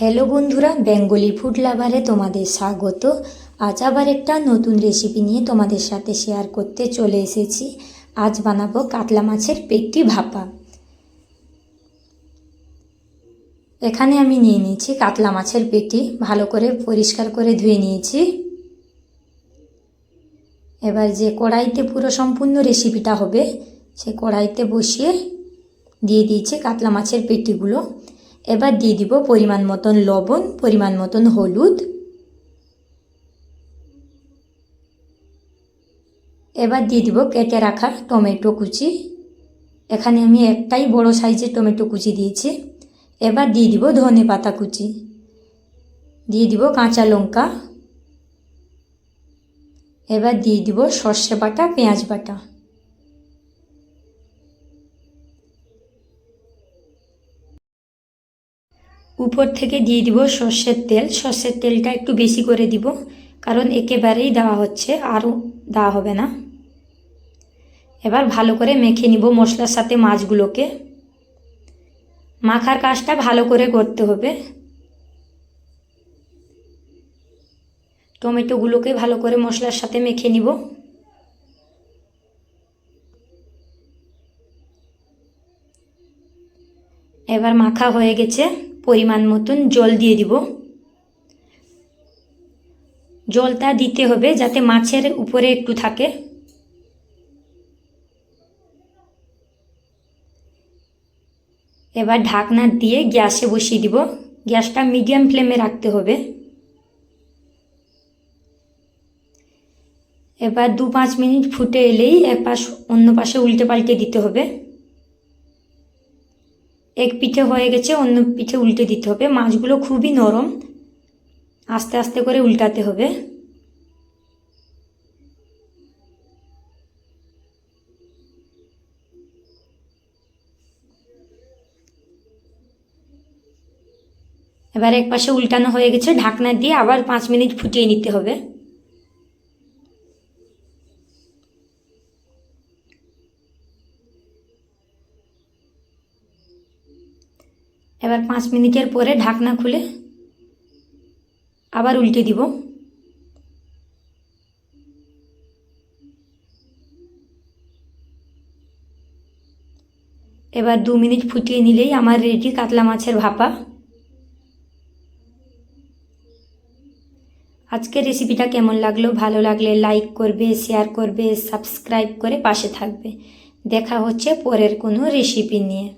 Hello বন্ধুরা, Bengali food লাভারে তোমাদের স্বাগত। আজ আবার একটা নতুন রেসিপি নিয়ে তোমাদের সাথে শেয়ার করতে চলে এসেছি। আজ বানাবো কাতলা মাছের পেটটি ভাপা। এখানে আমি নিয়ে নিয়েছি কাতলা মাছের পেটি, ভালো করে পরিষ্কার করে ধুয়ে নিয়েছি। এবার যে কড়াইতে পুরো সম্পূর্ণ রেসিপিটা হবে, সে কড়াইতে বসিয়ে দিয়ে দিয়েছি কাতলা মাছের পেটিগুলো। এবার দিয়ে দিব পরিমাণ মতন লবণ, পরিমাণ মতন হলুদ। এবার দিয়ে দিব কেটে রাখা টমেটো কুচি। এখানে আমি একটাই বড় সাইজের টমেটো কুচি দিয়েছি। এবার দিয়ে দিব ধনে পাতা কুচি। দিয়ে দিব কাঁচা লঙ্কা। এবার দিয়ে দিব সর্ষে বাটা, পেঁয়াজ বাটা। উপর থেকে দিয়ে দিব সর্ষের তেল। সর্ষের তেলটা একটু বেশি করে দিব, কারণ একেবারেই দেওয়া হচ্ছে, আরও দেওয়া হবে না। এবার ভালো করে মেখে নিব মশলার সাথে মাছগুলোকে। মাখার কাজটা ভালো করে করতে হবে। টমেটোগুলোকে ভালো করে মশলার সাথে মেখে নিব। এবার মাখা হয়ে গেছে। পরিমাণ মতন জল দিয়ে দিব। জলটা দিতে হবে যাতে মাছের উপরে একটু থাকে। এবার ঢাকনা দিয়ে গ্যাসে বসিয়ে দিব। গ্যাসটা মিডিয়াম ফ্লেমে রাখতে হবে। এবার দু পাঁচ মিনিট ফুটে এলেই এক পাশ অন্য পাশে উল্টে পাল্টে দিতে হবে। এক পিঠে হয়ে গেছে, অন্য পিঠে উল্টে দিতে হবে। মাছগুলো খুবই নরম। আস্তে আস্তে করে উল্টাতে হবে। এবার এক পাশে উল্টানো হয়ে গেছে, ঢাকনা দিয়ে আবার পাঁচ মিনিট ফুটিয়ে নিতে হবে। এবার পাঁচ মিনিটের পরে ঢাকনা খুলে আবার উল্টে দিব। এবার দু মিনিট ফুটিয়ে নিলেই আমার রেডি কাতলা মাছের ভাপা। আজকের রেসিপিটা কেমন লাগল? ভালো লাগলে লাইক করবে, শেয়ার করবে, সাবস্ক্রাইব করে পাশে থাকবে। দেখা হচ্ছে পরের কোনো রেসিপি নিয়ে।